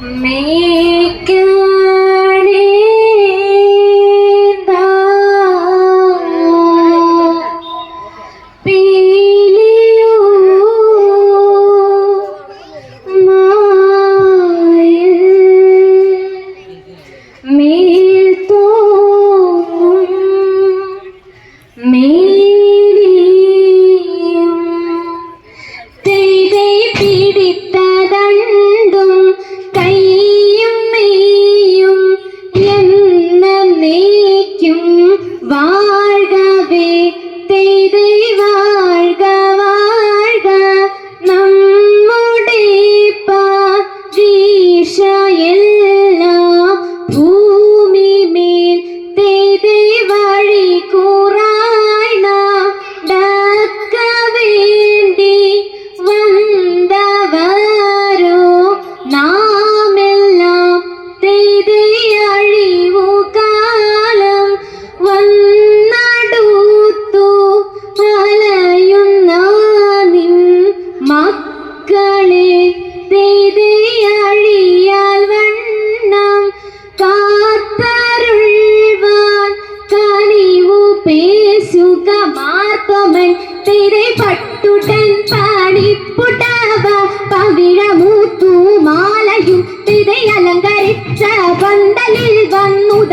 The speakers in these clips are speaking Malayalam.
Make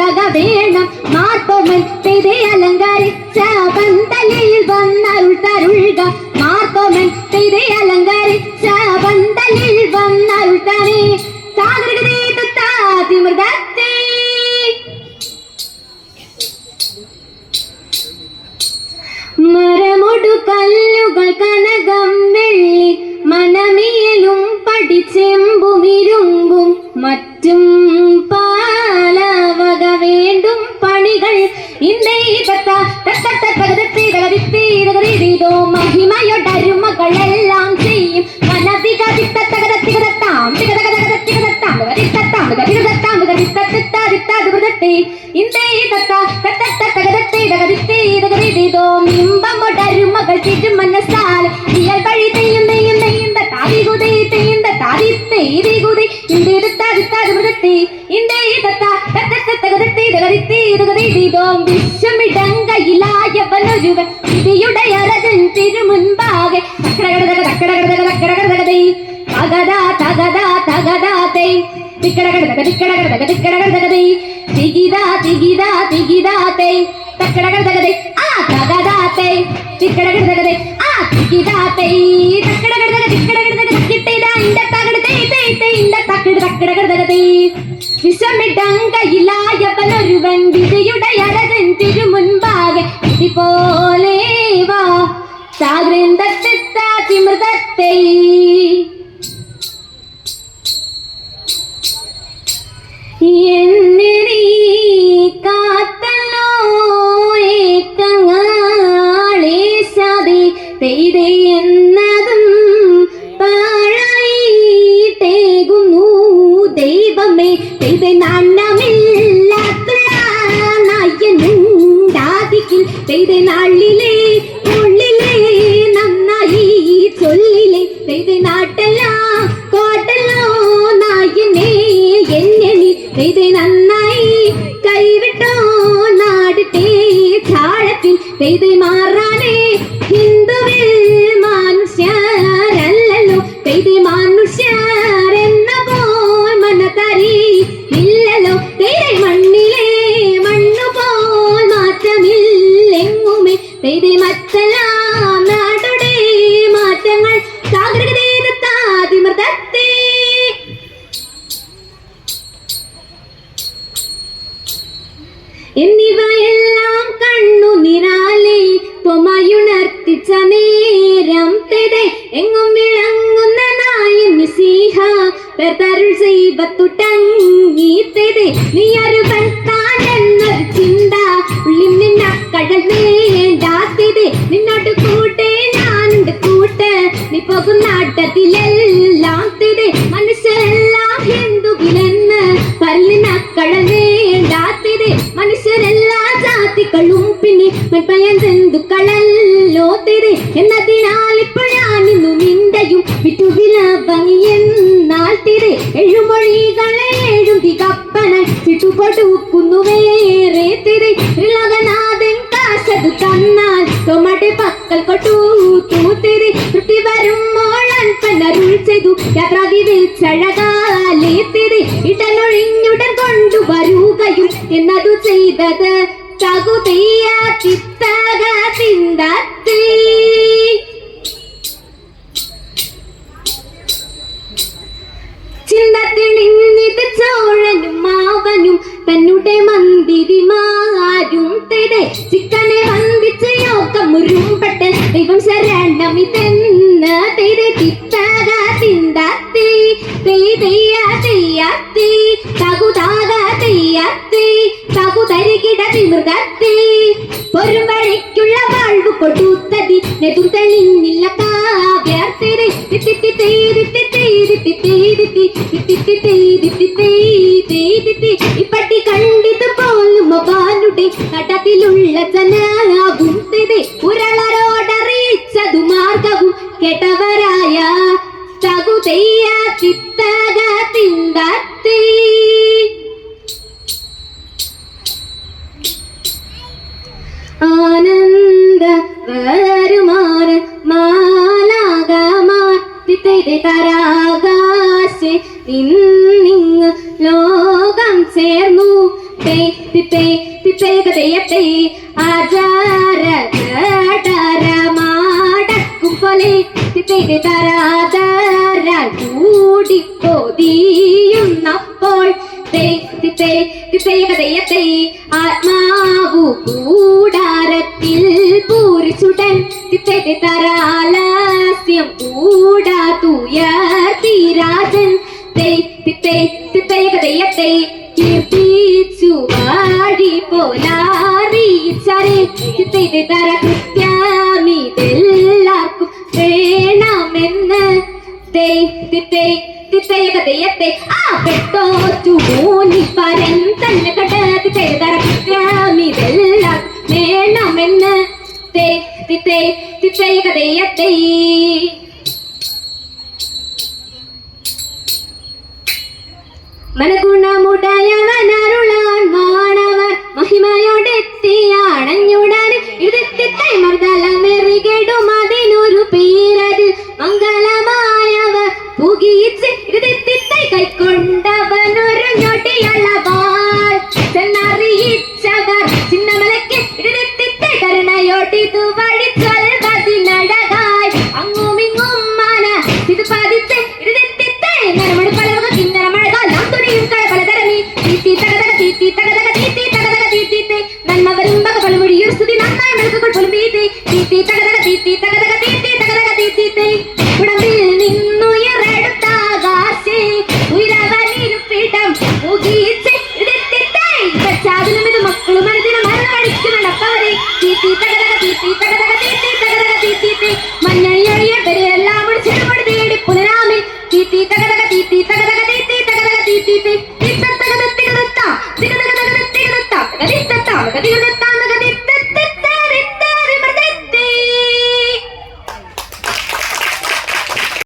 വന്നുതക വേണം മാർപ്പമൻ തിരെ അലങ്കരിച്ച പന്തലിൽ വന്നരുൾ തരുൾക മാർപ്പമൻ തിരെ അലങ്കരിച്ച പന്തലിൽ വന്നരുൾ തരേ താകൃതേ താതിമൃതത്തേ മരമൊടു കല്ലുകൾ കനകം വെള്ളി മനമിയലും പടിച്ചെമ്പും പണികൾ ഇന്നോ മഹിമയൊടരുമകളെല്ലാം ചെയ്യും മനവികതിത്തത്തകതത്തികതത്താം തികതകതകതത്തികതത്താം തികതിത്തത്താം തികതികതത്താം തികതിത്തത്തിത്താതിത്താ തികതത്തെ ഇന്നേ തത്ത തത്തത്തകതത്തെ തകതിത്തേ തകതിതോ മിമ്പമൊടരുമകൾ தக்கடகர் தகதை திகிதா திகிதா திகிதாத்தை. தக்கடகர் தகதை ஆ தகதாத்தை. திக்கடகர் தகதை ஆ திகிதாத்தை. தக்கடகர் தகதை திக்கடகர் தகதை கிட்டைதா இந்த தகடு தேய்த்தை தை இந்த தக்கடு தக்கடகர் தகதை விஷமிடங்க இலாயவனொருவன் விதியுடையதன் திரு முன்பாக. இது போலே வா. சாகிருந்த செய்த நாளில் എന്നിവയെല്ലാം കണ്ണു നിരാലെ പൊമയുണർത്തിച്ച നേരം തെടെ. എങ്ങും വിളങ്ങുന്ന നായ മിസീഹ പെർത്തരുൾ ചെയ്വത്തുടങ്ങി തെടെ. നീ ഒരു എന്നൊരു ചിന്ത പിന്നെ മൺപയൻ ജന്തുക്കളല്ലോ തെരെ. എന്നതിനാൽ ഇപ്പോൾ ഞാൻ ഇന്നു നിന്റെ ഭംഗിയെന്നാൽ തിരെ. എഴുമൊഴികളെ എഴുതി കപ്പന ചുട്ടുപൊടുക്കുന്നു വേറെ തിരെ. ത്രിലകനാഥൻ കാശതു തന്നാൽ തൊമടെ പക്കൽ കൊട്ടു തൂത്തിരി തൃപ്തി മോളൻ പന്നരുൾ ചെയ്തു യാത്ര വിധിച്ചഴകാലേ തിരി. ഇടനൊഴിഞ്ഞുടൻ കൊണ്ടുവരുകയും എന്നതു ചെയ്തത് ചിത്തക ചിന്തത്തി ചിന്തത്തിൽ നിന്നിത് ചോഴനും മാവനും തന്നുടെ മന്ദിരിമാരും തെരെ ചിക്കനെ വന്ദിച്ച് യോഗം മുരുമ്പട്ട് ദൈവം ശരണമിതെന്ന് തേരിത്തി തേരിത്തി വാഴ്വ് കൊടുത്തതി തേരിത്തി തേരിത്തി ഇപ്പട്ടി കണ്ടിത് പോലും ബാനുടെ കടത്തിലുള്ള ജനാകും തിരി ഉരളരോടറിയിച്ചതു മാർഗവും കേട്ടവരായ തകുതയ്യ ലോകം ചേർന്നു. തേ തിത്തേ തിത്തേകതയത്തെ ആചാര മാടക്കും പോലെ തരാതര കൂടിപ്പോതിയുന്നപ്പോൾ. തേ ആത്മാവു കൂടാരത്തിൽ പൂരിച്ചുടൻ. തരാലാസ്യം കൂടാതുയർത്തി രാജൻ. തേ തിത്തേ തിത്തേകതയത്തെ കീർത്തിച്ചു വാഴി പോലാറിയിച്ചരെ തിത്തേതെ തര കൃത്യമിതെല്ലാവർക്കും വേണമെന്ന് തേ തിത്തേ തിത്തയകതയത്തെ ആ പെട്ടോറ്റു മൂന്നി പരൻ തന്നെ കടത്തി തര കൃത്യമിതെല്ലാം വേണമെന്ന്. തേ മനഗുണമുടയവനരുളാൻ വാണവർ മഹിമയോടെത്തിയാണഞ്ഞുടൻ Hindi ka